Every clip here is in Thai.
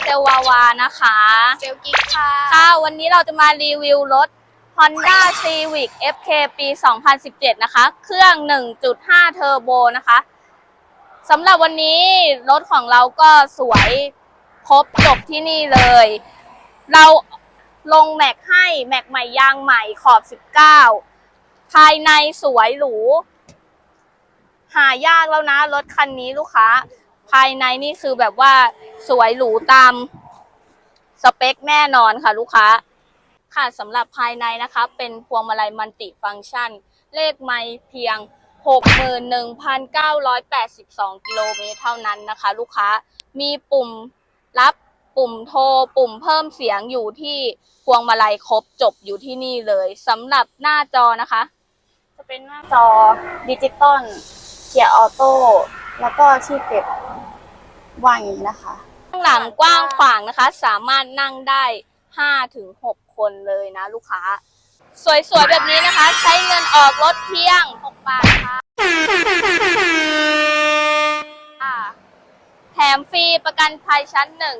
เซลวาวานะคะ เซลกิ๊กค่ะ ค่ะ วันนี้เราจะมารีวิวรถ Honda Civic FK ปี 2017 นะคะ เครื่อง 1.5 เทอร์โบนะคะสำหรับวันนี้รถของเราก็สวยครบจบที่นี่เลย เราลงแม็กให้แม็กใหม่ยางใหม่ขอบ 19 ภายในสวยหรู หายากแล้วนะรถคันนี้ลูกค้า ภายในนี่คือแบบว่า สวยหรูตามสเปคแน่นอนค่ะลูกค้า ค่ะสำหรับภายในนะคะ เป็นพวงมาลัยมัลติฟังก์ชัน เลขไม่เพียง 61,982 กิโลเมตรเท่านั้นนะคะ ลูกค้ามีปุ่มรับปุ่มโทร ปุ่มเพิ่มเสียงอยู่ที่พวงมาลัยครบจบอยู่ที่นี่เลยสำหรับหน้าจอนะคะ จะเป็นหน้าจอดิจิตอลเกียร์ออโต้แล้วก็ที่เก็บ วางอย่างนี้นะคะข้างหลังกว้างขวางนะคะ สามารถนั่งได้5ถึง6คนเลยนะ ลูกค้า สวยๆแบบนี้นะคะ ใช้เงินออกรถเพียง6บาทค่ะแถมฟรีประกันภัยชั้นหนึ่ง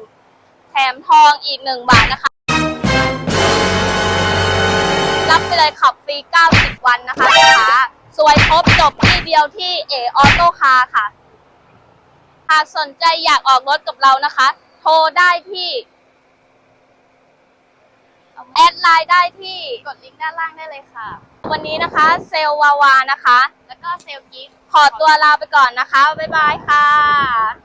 แถมทองอีก1บาทนะคะ รับไปเลยขับฟรี 90 วันนะคะลูกค้าสวยครบจบที่เดียวที่เอออโต้คาร์ค่ะากสนใจอยากออกรถกับเรานะคะ โทรได้ที่ แอดไลน์ได้ที่ กดลิงก์ด้านล่างได้เลยค่ะ วันนี้นะคะ เซลวาวานะคะ แล้วก็เซลกิ๊กขอตัวลาไปก่อนนะคะ บ๊ายบายค่ะ